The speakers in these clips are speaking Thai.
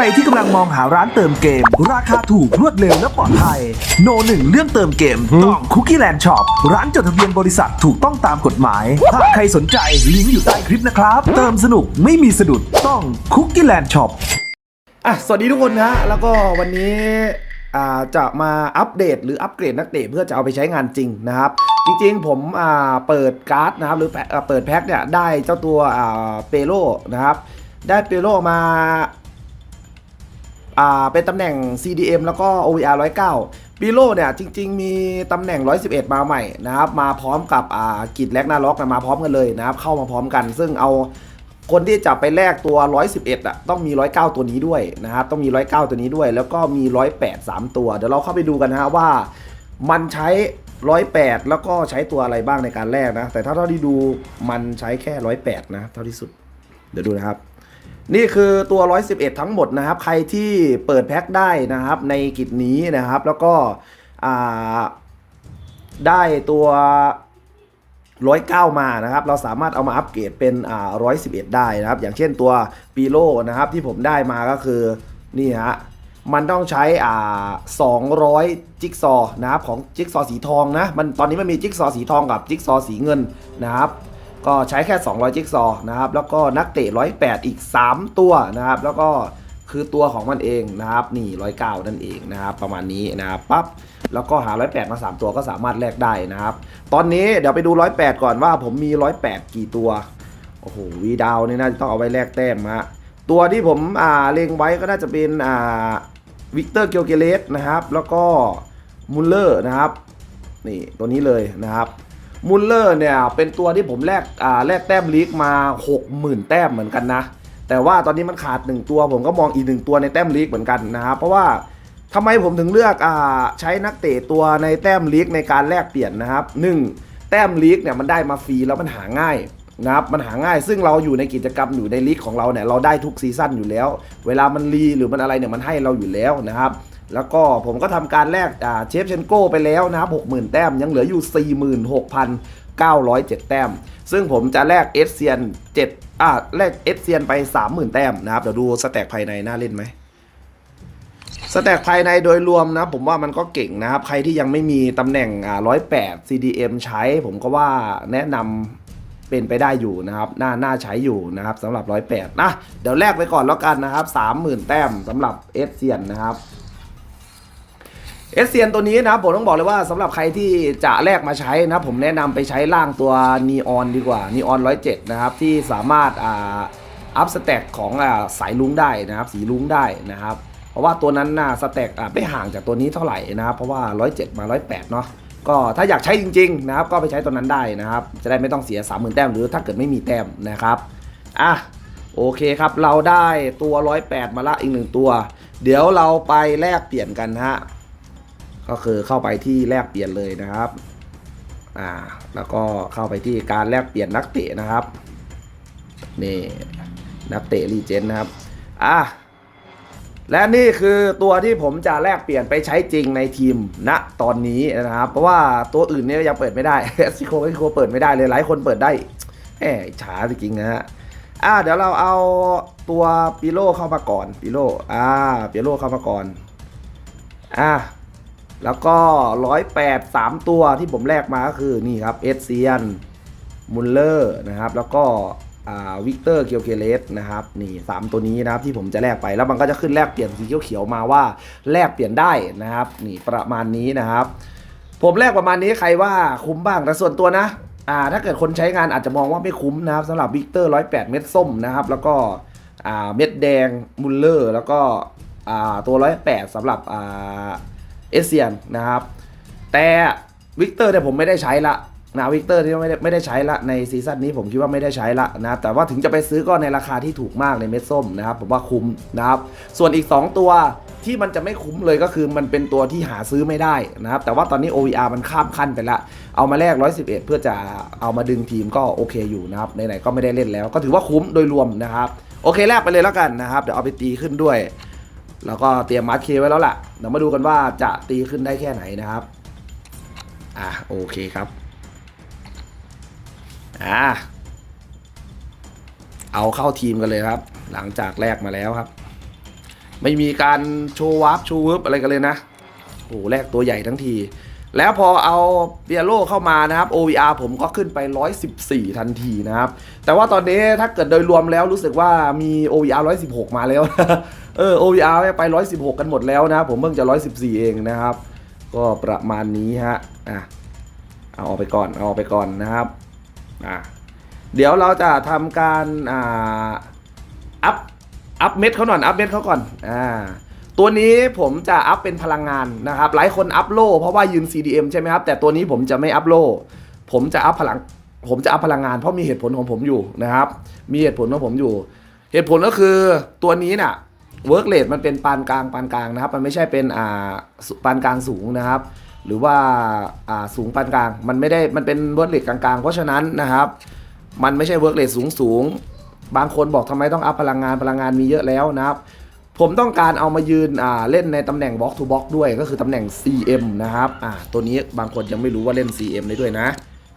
รที่กำลังมองหาร้านเติมเกม ราคาถูกรวดเร็วและปลอดภัย โนหนึ่งเรื่องเติมเกมต้องคุกกี้แลนด์ช็อปร้านจดทะเบียนบริษัทถูกต้องตามกฎหมาย ถ้าใครสนใจลิงก์อยู่ใต้คลิปนะครับ เติมสนุกไม่มีสะดุดต้องคุกกี้แลนด์ช็อปอะสวัสดีทุกคนนะแล้วก็วันนี้อ่าจะมาอัปเดตหรืออัปเกรดนักเตะเพื่อจะเอาไปใช้งานจริงนะครับ จริงๆ ผมอ่าเปิดการ์ดนะครับ หรือแพอ่าเปิดแพ็คเนี่ยได้เจ้าตัวอ่าเปโลนะครับได้เปโลมา อ่าเป็นตำแหน่ง CDM แล้วก็ OVR 109ปีโลเนี่ยจริง ๆ มีตำแหน่ง 111 มาใหม่นะครับมาพร้อมกับอ่ากิจแลกหน้าล็อกมาพร้อมกันเลยนะครับเข้ามาพร้อมกัน ซึ่งเอาคนที่จะไปแลกตัว 111อะต้องมี 109 ตัวนี้ด้วยนะครับต้องมี 109 ตัวนี้ด้วย แล้วก็มี 108 3 ตัว เดี๋ยวเราเข้าไปดูกันนะฮะว่ามันใช้ 108 แล้วก็ใช้ตัวอะไรบ้างในการแลกนะแต่ถ้าเท่าที่ดูมันใช้แค่ 108 นะเท่าที่สุดเดี๋ยวดูนะครับ นี่คือตัว 111 ทั้งหมดนะครับ ใครที่เปิดแพ็คได้นะครับในกิจนี้นะครับ แล้วก็ได้ตัวร้อยเก้ามานะครับ เราสามารถเอามาอัปเกรดเป็นอ่าร้อยสิบเอ็ดได้นะครับ อย่างเช่นตัวปีโลนะครับที่ผมได้มาก็คือนี่ฮะมันต้องใช้อ่าสองร้อยจิ๊กซอนะครับของจิ๊กซอสีทองนะ มันตอนนี้มันมีจิ๊กซอสีทองกับจิ๊กซอสีเงินนะครับ ก็ใช้แค่ 200 จิ๊กซอว์นะครับแล้วก็นักเตะ 108 อีก 3 ตัวนะครับแล้วก็คือตัวของมันเองนะครับนี่109 นั่นเองนะครับประมาณนี้นะครับปั๊บแล้วก็หา 108 มา 3 ตัวก็สามารถแลกได้นะครับ ตอนนี้เดี๋ยวไปดู 108 ก่อนว่าผมมี 108 กี่ตัวโอ้โหวีดาวนี่น่าจะต้องเอาไว้แลกแต้มฮะตัวที่ผมอ่าเล็งไว้ก็น่าจะเป็นอ่าวิกเตอร์เกียวเกเลสนะครับแล้วก็มุลเลอร์นะครับนี่ตัวนี้เลยนะครับ มุลเลอร์เนี่ยเป็นตัวที่ผมแลกอ่าแลกแต้มลีกมา 60,000 แต้มเหมือนกันนะ แต่ว่าตอนนี้มันขาด 1 ตัวผมก็มองอีกหนึ่งตัวในแต้มลีกเหมือนกันนะครับเพราะว่าทำไมผมถึงเลือกอ่าใช้นักเตะตัวในแต้มลีกในการแลกเปลี่ยนนะครับ 1. แต้มลีกเนี่ยมันได้มาฟรีแล้วมันหาง่ายนะครับมันหาง่ายซึ่งเราอยู่ในกิจกรรมอยู่ในลีกของเราเนี่ยเราได้ทุกซีซั่นอยู่แล้ว เวลามันรีหรือมันอะไรเนี่ยมันให้เราอยู่แล้วนะครับ แล้วก็ผมก็ทำการแลกเชฟเชนโก้ไปแล้วนะครับ60,000 แต้ม ยังเหลืออยู่ 46,907 แต้ม ซึ่งผมจะแลกเอสเซียน7อ่าแลกเอสเซียนไป 30,000 แต้มนะครับ เดี๋ยวดูสแต็กภายในน่าเล่นไหมสแต็กภายในโดยรวมนะ ผมว่ามันก็เก่งนะครับ ใครที่ยังไม่มีตำแหน่งอ่า108 CDM ใช้ ผมก็ว่าแนะนำเป็นไปได้อยู่นะครับน่าน่าใช้อยู่นะครับสำหรับ 108 นะ เดี๋ยวแลกไปก่อนแล้วกันนะครับ 30,000 แต้มสำหรับเอสเซียนนะครับ เอสเซียนตัวนี้นะผมต้องบอกเลยว่าสำหรับใครที่จะแลกมาใช้นะผมแนะนำไปใช้ล่างตัวนีออนดีกว่านีออน107นะครับที่สามารถอ่าอัพสแต็กของอ่าสายลุงได้นะครับสีลุงได้นะครับ เพราะว่าตัวนั้นน่ะสแต็กอะไม่ห่างจากตัวนี้เท่าไหร่นะครับเพราะว่า107มา108เนาะก็ถ้าอยากใช้จริงๆนะครับก็ไปใช้ตัวนั้นได้นะครับ จะได้ไม่ต้องเสีย 30,000 แต้มหรือถ้าเกิดไม่มีแต้มนะครับอะโอเคครับเราได้ตัว 108 มาละอีกหนึ่งตัว เดี๋ยวเราไปแลกเปลี่ยนกันฮะ ก็คือเข้าไปที่แลกเปลี่ยนเลยนะครับอ่าแล้วก็เข้าไปที่การแลกเปลี่ยนนักเตะนะครับนี่นักเตะรีเจนนะครับอะและนี่คือตัวที่ผมจะแลกเปลี่ยนไปใช้จริงในทีมณตอนนี้นะครับ เพราะว่าตัวอื่นเนี่ยยังเปิดไม่ได้ซิโคซิโคเปิดไม่ได้เลยหลายคนเปิดได้แหมอิจฉาจริงนะฮะอ่าเดี๋ยวเราเอาตัวปิโลเข้ามาก่อนปิโลอ่าปิโลเข้ามาก่อนอ่า แล้วก็ร้อยแปดสามตัวที่ผมแลกมาก็คือนี่ครับเอสเซียนมุลเลอร์นะครับ แล้วก็วิกเตอร์เกียวเกเลสนะครับนี่สามตัวนี้นะครับที่ผมจะแลกไปแล้วมันก็จะขึ้นแลกเปลี่ยนสีเขียวๆมาว่าแลกเปลี่ยนได้นะครับนี่ประมาณนี้นะครับ ผมแลกประมาณนี้ใครว่าคุ้มบ้างแต่ส่วนตัวนะอ่าถ้าเกิดคนใช้งานอาจจะมองว่าไม่คุ้มนะครับสำหรับวิกเตอร์ร้อยแปดเม็ดส้มนะครับ แล้วก็อ่าเม็ดแดงมุลเลอร์ แล้วก็อ่าตัวร้อยแปดสำหรับอ่า เอเซียนนะครับ แต่วิกเตอร์เนี่ยผมไม่ได้ใช้ละนะวิกเตอร์ที่ไม่ได้ไม่ได้ใช้ละในซีซั่นนี้ผมคิดว่าไม่ได้ใช้ละนะแต่ว่าถึงจะไปซื้อก็ในราคาที่ถูกมากในเม็ดส้มนะครับผมว่าคุ้มนะครับส่วนอีก 2 ตัวที่มันจะไม่คุ้มเลยก็คือมันเป็นตัวที่หาซื้อไม่ได้นะครับแต่ว่าตอนนี้ OVR มันข้ามขั้นไปละเอามาแลก 111 เพื่อจะเอามาดึงทีมก็โอเคอยู่นะครับไหนๆก็ไม่ได้เล่นแล้ว ก็ถือว่าคุ้มโดยรวมนะครับโอเคแลกไปเลยแล้วกันนะครับเดี๋ยวเอาไปตีขึ้นด้วย แล้วก็เตรียมมาร์คเคไว้แล้วล่ะเดี๋ยวมาดูกันว่าจะตีขึ้นได้แค่ไหนนะครับ อะโอเคครับ อะเอาเข้าทีมกันเลยครับ หลังจากแลกมาแล้วครับ ไม่มีการโชว์วาร์ปโชว์วึบอะไรกันเลยนะโอ้โหแลกตัวใหญ่ทั้งที แล้วพอเอาเบียโลเข้ามานะครับ OVR ผมก็ขึ้นไป 114 ทันทีนะครับ แต่ว่าตอนนี้ถ้าเกิดโดยรวมแล้วรู้สึกว่ามี OVR 116 มาแล้ว เออ OVR ไป 116 กันหมดแล้วนะผมเพิ่งจะ 114 เองนะครับ ก็ประมาณนี้ฮะ อะ เอาออกไปก่อน เอาออกไปก่อนนะครับ อะ เดี๋ยวเราจะทำการ อ่า อัพ อัพเม็ดเขาหน่อย อัพเม็ดเขาก่อน อ่า ตัวนี้ผมจะอัพเป็นพลังงานนะครับหลายคนอัพโลเพราะว่ายืน CDM ใช่ไหมครับ แต่ตัวนี้ผมจะไม่อัพโลผมจะอัพพลังผมจะอัพพลังงานเพราะมีเหตุผลของผมอยู่นะครับ มีเหตุผลของผมอยู่ เหตุผลก็คือตัวนี้น่ะเวิร์กเลทมันเป็นปานกลางปานกลางนะครับ มันไม่ใช่เป็นอ่าปานกลางสูงนะครับ หรือว่าอ่าสูงปานกลางมันไม่ได้มันเป็นเวิร์กเลทกลางๆ เพราะฉะนั้นนะครับ มันไม่ใช่เวิร์กเลทสูงสูงบางคนบอกทำไมต้องอัพพลังงานพลังงานมีเยอะแล้วนะครับ ผมต้องการเอามายืนอ่าเล่นในตำแหน่ง Box to Box ด้วยก็คือตำแหน่ง CM นะครับอ่าตัวนี้บางคนยังไม่รู้ว่าเล่น CM ได้ด้วยนะ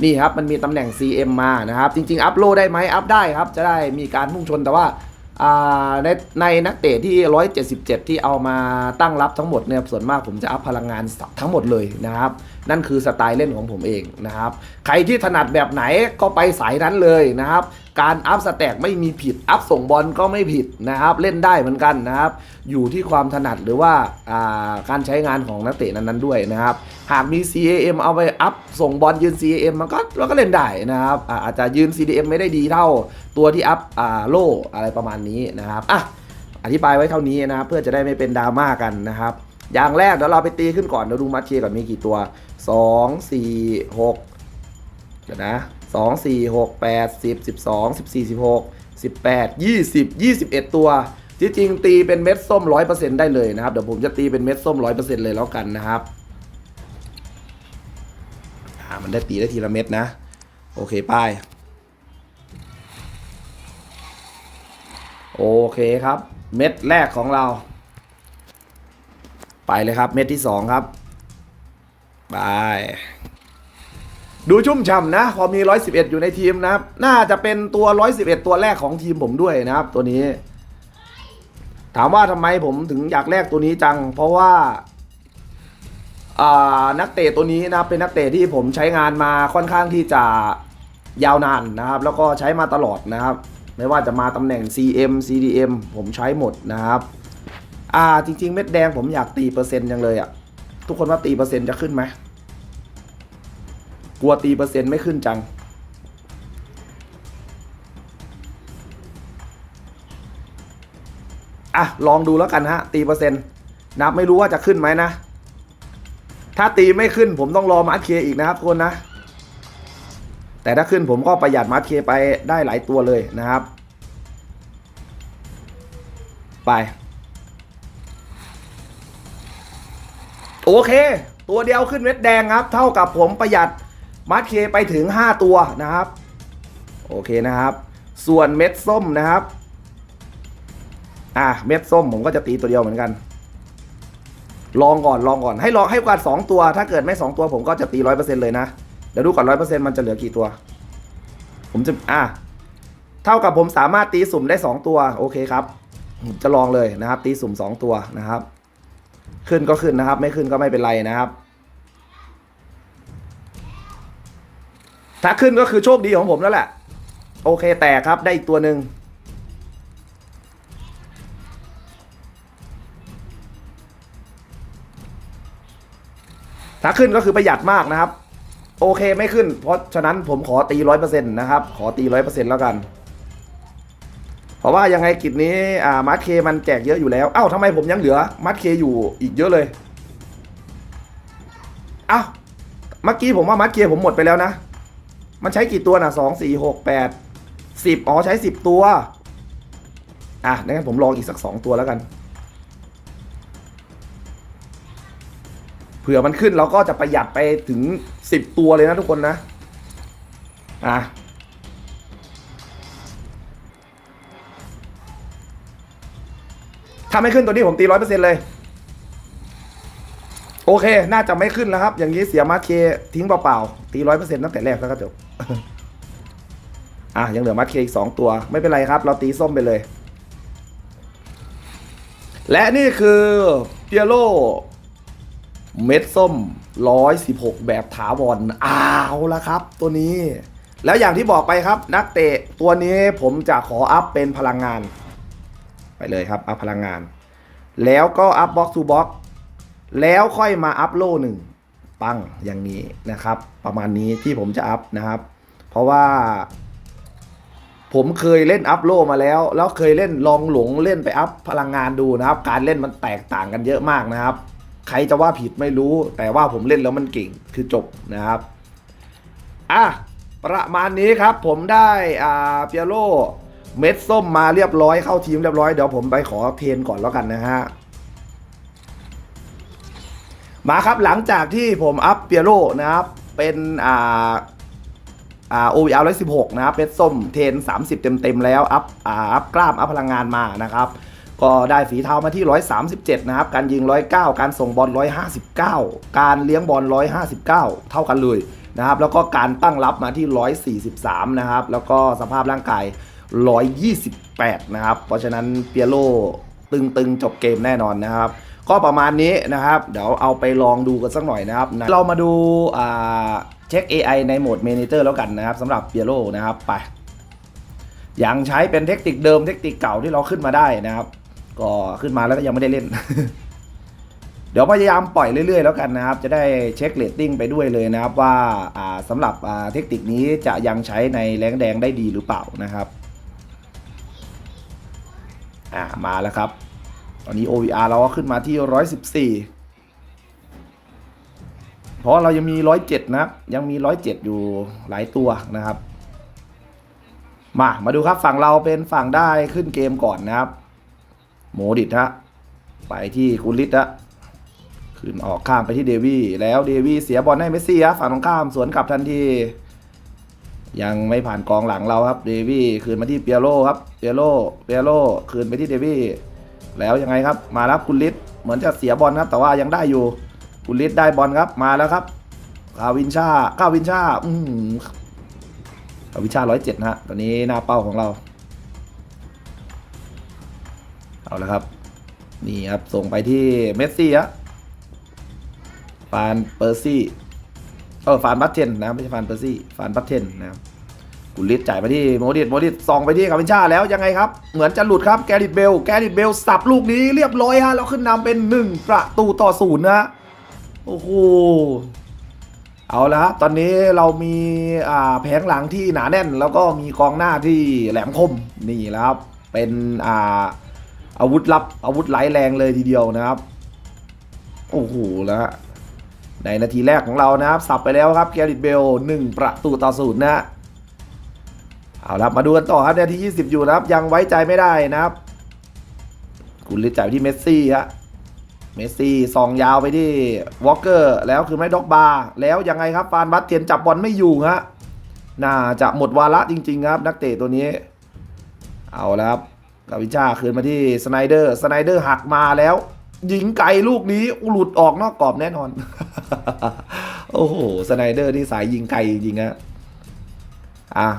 นี่ครับมันมีตำแหน่ง CM มานะครับ จริง ๆ อัพโหลได้ไหมอัพได้ครับ จะได้มีการพุ่งชนแต่ว่าอ่าในในนักเตะที่ 177 ที่เอามาตั้งรับทั้งหมดเนี่ยส่วนมากผมจะอัพพลังงานทั้งหมดเลยนะครับ นั่นคือสไตล์เล่นของผมเองนะครับ ใครที่ถนัดแบบไหนก็ไปสายนั้นเลยนะครับ การอัพสแต็กไม่มีผิด อัพส่งบอลก็ไม่ผิดนะครับ เล่นได้เหมือนกันนะครับ อยู่ที่ความถนัดหรือว่าาการใช้งานของนักเตะนั้นๆด้วยนะครับ หากมี CAM เอาไปอัพส่งบอลยืน CAM มันก็เราก็เล่นได้นะครับอาอาจจะยืน CDM ไม่ได้ดีเท่าตัวที่อัพโล่อะไรประมาณนี้นะครับอะอธิบายไว้เท่านี้นะครับเพื่อจะได้ไม่เป็นดราม่ากันนะครับอย่างแรกเดี๋ยวเราไปตีขึ้นก่อนเดี๋ยวดูมาเชียก่อนมีกี่ตัว 2 4 6เดี๋ยวนะ สองสี่หกแปดสิบสิบสองสิบสี่สิบหกสิบแปดยี่สิบยี่สิบเอ็ดตัว ที่จริงตีเป็นเม็ดส้มร้อยเปอร์เซ็นต์ได้เลยนะครับ เดี๋ยวผมจะตีเป็นเม็ดส้มร้อยเปอร์เซ็นต์เลยแล้วกันนะครับอ่ามันได้ตีได้ทีละเม็ดนะ โอเคป้ายโอเคครับ เม็ดแรกของเรา ไปเลยครับ เม็ดที่สองครับไป ดูชุ่มฉ่ำนะพอมี 111 อยู่ในทีมนะครับ น่าจะเป็นตัว 111 ตัวแรกของทีมผมด้วยนะครับ ตัวนี้ ถามว่าทำไมผมถึงอยากแลกตัวนี้จัง เพราะว่านักเตะตัวนี้นะเป็นนักเตะที่ผมใช้งานมาค่อนข้างที่จะยาวนานนะครับ แล้วก็ใช้มาตลอดนะครับ ไม่ว่าจะมาตำแหน่ง CM CDM ผมใช้หมดนะครับอ่าจริง ๆ เม็ดแดงผมอยากตีเปอร์เซ็นต์ยังเลยอะ่ะทุกคนว่าตีเปอร์เซ็นต์จะขึ้นไหม กลัวตีเปอร์เซ็นต์ไม่ขึ้นจัง อะ ลองดูแล้วกันฮะ ตีเปอร์เซ็นต์นับไม่รู้ว่าจะขึ้นไหมนะ ถ้าตีไม่ขึ้นผมต้องรอมาร์คเคอีกนะครับคนนะ แต่ถ้าขึ้นผมก็ประหยัดมาร์คเคไปได้หลายตัวเลยนะครับ ไปโอเค ตัวเดียวขึ้นเม็ดแดงครับ เท่ากับผมประหยัด มาร์คเคไปถึง 5 ตัวนะครับ โอเคนะครับ ส่วนเม็ดส้มนะครับ อะเม็ดส้มผมก็จะตีตัวเดียวเหมือนกัน ลองก่อนลองก่อนให้ลองให้โอกาสองตัว ถ้าเกิดไม่สองตัวผมก็จะตีร้อยเปอร์เซ็นต์เลยนะ เดี๋ยวดูก่อนร้อยเปอร์เซ็นต์มันจะเหลือกี่ตัว ผมจะอะเท่ากับผมสามารถตีสุ่มได้สองตัว โอเคครับจะลองเลยนะครับ ตีสุ่มสองตัวนะครับ ขึ้นก็ขึ้นนะครับ ไม่ขึ้นก็ไม่เป็นไรนะครับ ถ้าขึ้นก็คือโชคดีของผมแล้วแหละ โอเคแตกครับได้อีกตัวหนึ่งถ้าขึ้นก็คือประหยัดมากนะครับ โอเคไม่ขึ้น เพราะฉะนั้นผมขอตีร้อยเปอร์เซ็นต์นะครับ ขอตีร้อยเปอร์เซ็นต์แล้วกัน เพราะว่ายังไงกิจนี้อ่ามาร์คเคมันแจกเยอะอยู่แล้ว เอ้าทำไมผมยังเหลือมาร์คเคอยู่อีกเยอะเลย เอ้าเมื่อกี้ผมว่ามาร์คเคผมหมดไปแล้วนะ มันใช้กี่ตัวนะสองสี่หกแปดสิบอ๋อใช้สิบตัว อะงั้นผมลองอีกสักสองตัวแล้วกัน เผื่อมันขึ้นเราก็จะประหยัดไปถึงสิบตัวเลยนะทุกคนนะ อะถ้าไม่ขึ้นตัวนี้ผมตีร้อยเปอร์เซ็นต์เลย โอเค น่าจะไม่ขึ้นแล้วครับ อย่างนี้เสียมาเคทิ้งเปล่าๆ ตีร้อยเปอร์เซ็นต์ตั้งแต่แรกแล้วก็จบ อะยังเหลือมาร์คเคอีกสองตัว ไม่เป็นไรครับ เราตีส้มไปเลย และนี่คือเปียโลเม็ดส้ม 116 แบบถาวรอ้าวล้วครับ ตัวนี้ แล้วอย่างที่บอกไปครับ นักเตะตัวนี้ผมจะขออัพเป็นพลังงาน ไปเลยครับ อัพพลังงาน แล้วก็อัพบ็อกซ์ทูบ็อกแล้วค่อยมาอัพโล่หนึ่ง ปังอย่างนี้นะครับ ประมาณนี้ที่ผมจะอัพนะครับ เพราะว่า ผมเคยเล่นอัพโลมาแล้ว แล้วเคยเล่นลองหลงเล่นไปอัพพลังงานดูนะครับ การเล่นมันแตกต่างกันเยอะมากนะครับ ใครจะว่าผิดไม่รู้ แต่ว่าผมเล่นแล้วมันเก่งคือจบนะครับอะประมาณนี้ครับ ผมได้อ่าเปียโลเม็ดส้มมาเรียบร้อยเข้าทีมเรียบร้อยเดี๋ยวผมไปขอเทนก่อนแล้วกันนะฮะ มาครับหลังจากที่ผมอัพเปียโลนะครับ เป็นอ่าอ่า OVR 116 นะครับเพชรส้มเทน 30 เต็มเต็มๆแล้ว อัพอ่าอัพกล้าม อัพพลังงานมานะครับ ก็ได้ฝีเท้ามาที่ 137 นะครับ การยิง 109 การส่งบอล 159 การเลี้ยงบอล 159 เท่ากันเลยนะครับ แล้วก็การตั้งรับมาที่ 143 นะครับ แล้วก็สภาพร่างกาย 128 นะครับ เพราะฉะนั้นเปียโลตึงๆ จบเกมแน่นอนนะครับ ก็ประมาณนี้นะครับ เดี๋ยวเอาไปลองดูกันสักหน่อยนะครับ เรามาดูเช็ค AI ในโหมด Manager แล้วกันนะครับสำหรับเปียโลนะครับไปยังใช้เป็นเทคนิคเดิมเทคนิคเก่าที่เราขึ้นมาได้นะครับ ก็ขึ้นมาแล้วก็ยังไม่ได้เล่น เดี๋ยวพยายามปล่อยเรื่อยๆ แล้วกันนะครับ จะได้เช็คเรตติ้งไปด้วยเลยนะครับ ว่าาสำหรับเทคนิคนี้จะยังใช้ในแรงแดงได้ดีหรือเปล่านะครับ อ่ามาแล้วครับ ตอนนี้ OVR เราก็ขึ้นมาที่ 114 เพราะเรายังมี 107 นะครับ ยังมี 107 อยู่หลายตัวนะครับ มา มาดูครับฝั่งเราเป็นฝั่งได้ขึ้นเกมก่อนนะครับ โมดิตฮะ ไปที่กุลิตฮะ ขึ้นออกข้ามไปที่เดวี่แล้วเดวี่เสียบอลให้เมสซี่ฮะฝั่งตรงข้ามสวนกลับทันทียังไม่ผ่านกองหลังเราครับ เดวี่คืนมาที่เปียโรครับ เปียโรเปียโรคืนไปที่เดวี่ แล้วยังไงครับ มาแล้วคุณลิศเหมือนจะเสียบอลครับ แต่ว่ายังได้อยู่ คุณลิศได้บอลครับ มาแล้วครับคาวินชาคาวินชา อืมคาวินชาร้อยเจ็ดฮะ ตอนนี้หน้าเป้าของเรา เอาละครับ นี่ครับ ส่งไปที่เมสซี่ฮะฟานเปอร์ซี่ เออฟานบัตเทนนะไม่ใช่ฟานเปอร์ซี่ ฟานบัตเทนนะครับ กุลิตจ่ายไปที่โมดิตโมดิตส่องไปที่คาวินชาแล้วยังไงครับ เหมือนจะหลุดครับแกริตเบล แกริตเบลสับลูกนี้เรียบร้อยฮะแล้วขึ้นนำเป็น 1 ประตูต่อศูนย์นะโอ้โหเอาละครับตอนนี้เรามีแผงหลังที่หนาแน่น แล้วก็มีกองหน้าที่แหลมคมนี่แล้วครับเป็นอาอาวุธลับอาวุธไหลแรงเลยทีเดียวนะครับโอ้โหแล้วในนาทีแรกของเรานะครับ สับไปแล้วครับแกริตเบล 1 ประตูต่อศูนย์นะฮะ เอาละมาดูกันต่อครับนาที 20 อยู่นะครับ ยังไว้ใจไม่ได้นะครับกุลิจ่ายไปที่เมสซี่ฮะเมสซี่ซองยาวไปที่วอลเกอร์แล้วคือไม่ด็อกบาร์แล้วยังไงครับฟานบัตเทียนจับบอลไม่อยู่ฮะน่าจะหมดวาระจริง ๆ ครับ นักเตะตัวนี้ เอาล้วครับกาวิชาคืนมาที่สไนเดอร์สไนเดอร์หักมาแล้วยิงไกลลูกนี้หลุดออกนอกกรอบแน่นอน โอ้โหสไนเดอร์ที่สายยิงไกลจริงฮะอะ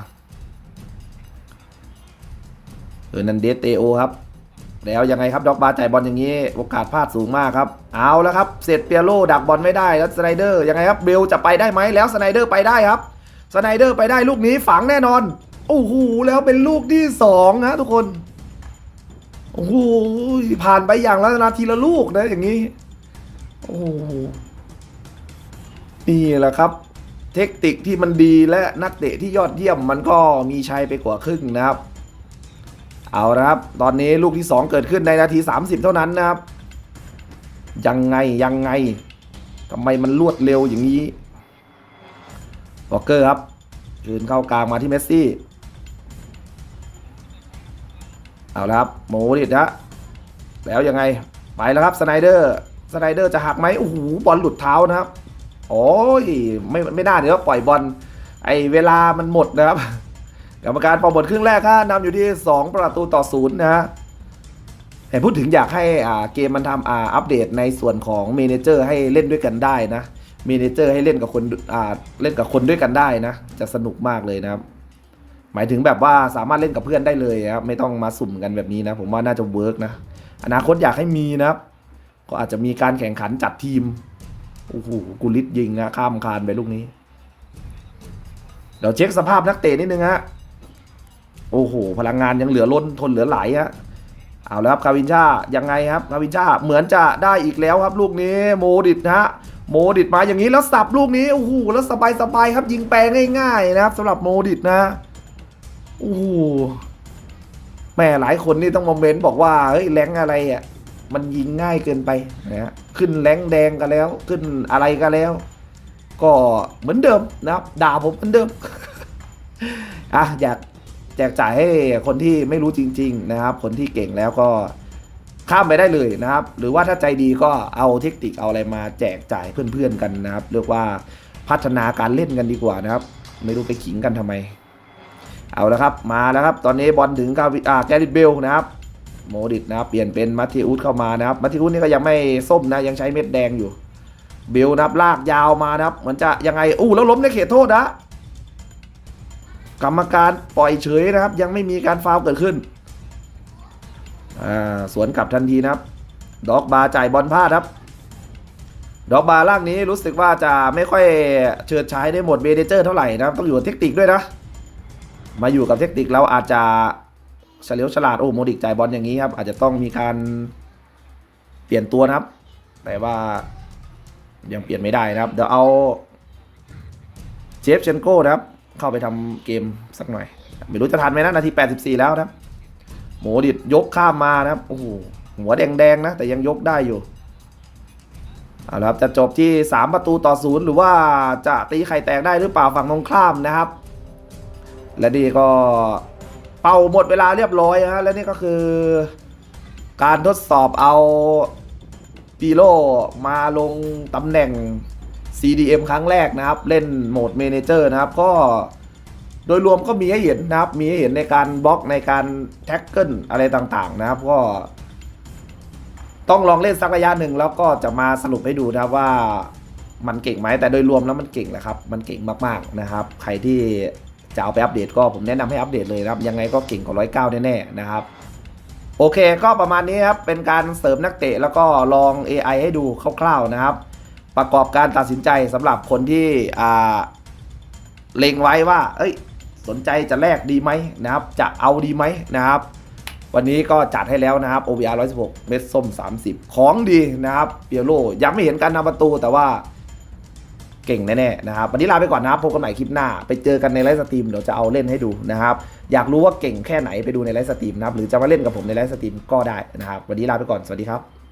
เออนันเดสเตโอครับ แล้วยังไงครับด็อกบาจ่ายบอลอย่างนี้ โอกาสพลาดสูงมากครับ เอาแล้วครับ เสร็จเปียโลดักบอลไม่ได้แล้วสไนเดอร์ยังไงครับเบลจะไปได้ไหมแล้วสไนเดอร์ไปได้ครับสไนเดอร์ไปได้ลูกนี้ฝังแน่นอนโอ้โหแล้วเป็นลูกที่สองนะทุกคนโอ้โหผ่านไปอย่างละนาทีละลูกนะอย่างนี้โอ้โหนี่แหละครับ เทคนิคที่มันดีและนักเตะที่ยอดเยี่ยมมันก็มีชัยไปกว่าครึ่งนะครับ เอาละครับ ตอนนี้ลูกที่ 2 เกิดขึ้นในนาที 30 เท่านั้นนะครับ ยังไงยังไงทำไมมันรวดเร็วอย่างนี้วอลเกอร์ครับยืนเข้ากลางมาที่เมสซี่ เอาละครับโมดิดฮะแล้วยังไง ไปแล้วครับสไนเดอร์สไนเดอร์จะหักไหมโอ้โหบอลหลุดเท้านะครับ โอ้ยไม่ไม่น่าเดี๋ยวปล่อยบอลไอเวลามันหมดนะครับ กรรมการปอบทครึ่งแรกครับนำอยู่ที่ 2 ประตูต่อศูนย์นะฮะแต่พูดถึงอยากให้อ่าเกมมันทำอ่าอัปเดตในส่วนของเมนเจอร์ให้เล่นด้วยกันได้นะเมนเจอร์ให้เล่นกับคนอ่าเล่นกับคนด้วยกันได้นะ จะสนุกมากเลยนะครับ หมายถึงแบบว่าสามารถเล่นกับเพื่อนได้เลยครับไม่ต้องมาสุ่มกันแบบนี้นะ ผมว่าน่าจะเวิร์กนะอนาคตอยากให้มีนะครับ ก็อาจจะมีการแข่งขันจัดทีมโอ้โหกุลิตยิงนะข้ามคานไปลูกนี้เดี๋ยวเช็คสภาพนักเตะนิดนึงฮะ โอ้โห พลังงานยังเหลือล้นทนเหลือไหลฮะเอาแล้วครับคาวินชายังไงครับคาวินชาเหมือนจะได้อีกแล้วครับ ลูกนี้โมดิตนะฮะโมดิตมาอย่างนี้แล้วสับลูกนี้โอ้โหแล้วสบายสบายครับยิงแปลง่ายๆนะครับสำหรับโมดิตนะโอ้โหแม่หลายคนนี่ต้องมาเมนบอกว่าเฮ้ยแรงอะไรอะมันยิงง่ายเกินไปนะฮะขึ้นแรงแดงกันแล้ว ขึ้นอะไรกันแล้ว ก็เหมือนเดิมนะครับ ด่าผมเหมือนเดิมอะอยาก แจกจ่ายให้คนที่ไม่รู้จริง ๆ นะครับ คนที่เก่งแล้วก็ข้ามไปได้เลยนะครับ หรือว่าถ้าใจดีก็เอาเทคนิคเอาอะไรมาแจกจ่ายเพื่อนๆกันนะครับ เรียกว่าพัฒนาการเล่นกันดีกว่านะครับ ไม่รู้ไปขิงกันทำไม เอาละครับมาแล้วครับ ตอนนี้บอลถึงกาวิอาแกริดเบลนะครับ โมดิตนะครับเปลี่ยนเป็นมัติอุสเข้ามานะครับมัตติอุสนี่ก็ยังไม่ส้มนะยังใช้เม็ดแดงอยู่เบลนะครับลากยาวมานะครับเหมือนจะยังไงอู้แล้วล้มในเขตโทษนะ กรรมการปล่อยเฉยนะครับ ยังไม่มีการฟาวเกิดขึ้นสวนกลับทันทีนะครับ ดอกบาจ่ายบอลพลาดครับ ดอกบาล่างนี้รู้สึกว่าจะไม่ค่อยเฉิดฉายได้หมดเบเดเจอร์เท่าไหร่นะครับต้องอยู่กับเทคนิคด้วยนะ มาอยู่กับเทคนิคแล้วอาจจะเฉลียวฉลาดโอ้โมดิกจ่ายบอลอย่างนี้ครับอาจจะต้องมีการเปลี่ยนตัวนะครับ แต่ว่ายังเปลี่ยนไม่ได้นะครับ เดี๋ยวเอาเจฟเชนโก้นะครับ เข้าไปทำเกมสักหน่อย ไม่รู้จะทันไหมนะ นาที 84 แล้วนะครับโมดิดยกข้ามมานะครับ โอ้โห หัวแดงๆนะ แต่ยังยกได้อยู่เอาละครับ จะจบที่ 3 ประตูต่อศูนย์หรือว่าจะตีไข่แตกได้หรือเปล่าฝั่งตรงข้ามนะครับ และนี่ก็เป่าหมดเวลาเรียบร้อยฮะ และนี่ก็คือ การทดสอบเอาปีโลมาลงตำแหน่ง CDM ครั้งแรกนะครับ เล่นโหมดเมนเจอร์นะครับ ก็โดยรวมก็มีให้เห็นนะครับ มีให้เห็นในการบล็อกในการแท็กเกิลอะไรต่างๆนะครับ ก็ ต้องลองเล่นสักระยะหนึ่งแล้วก็จะมาสรุปให้ดูนะครับว่ามันเก่งไหมแต่โดยรวมแล้วมันเก่งแหละครับ มันเก่งมากๆนะครับ ใครที่จะเอาไปอัปเดตก็ผมแนะนำให้อัปเดตเลยนะครับ ยังไงก็เก่งกว่าร้อยเก้าแน่ๆนะครับ โอเคก็ประมาณนี้ครับ เป็นการเสริมนักเตะแล้วก็ลอง AI ให้ดูคร่าวๆนะครับ ประกอบการตัดสินใจสำหรับคนที่เล็งไว้ว่า เอ้ย สนใจจะแลกดีไหมนะครับ จะเอาดีไหมนะครับ วันนี้ก็จัดให้แล้วนะครับ OVR 116 เม็ดส้ม 30 ของดีนะครับเปียโรยังไม่เห็นการทำประตูแต่ว่าเก่งแน่ๆนะครับ วันนี้ลาไปก่อนนะครับพบกันใหม่คลิปหน้า ไปเจอกันในไลฟ์สตรีมเดี๋ยวจะเอาเล่นให้ดูนะครับ อยากรู้ว่าเก่งแค่ไหนไปดูในไลฟ์สตรีมนะครับ หรือจะมาเล่นกับผมในไลฟ์สตรีมก็ได้นะครับ วันนี้ลาไปก่อน สวัสดีครับ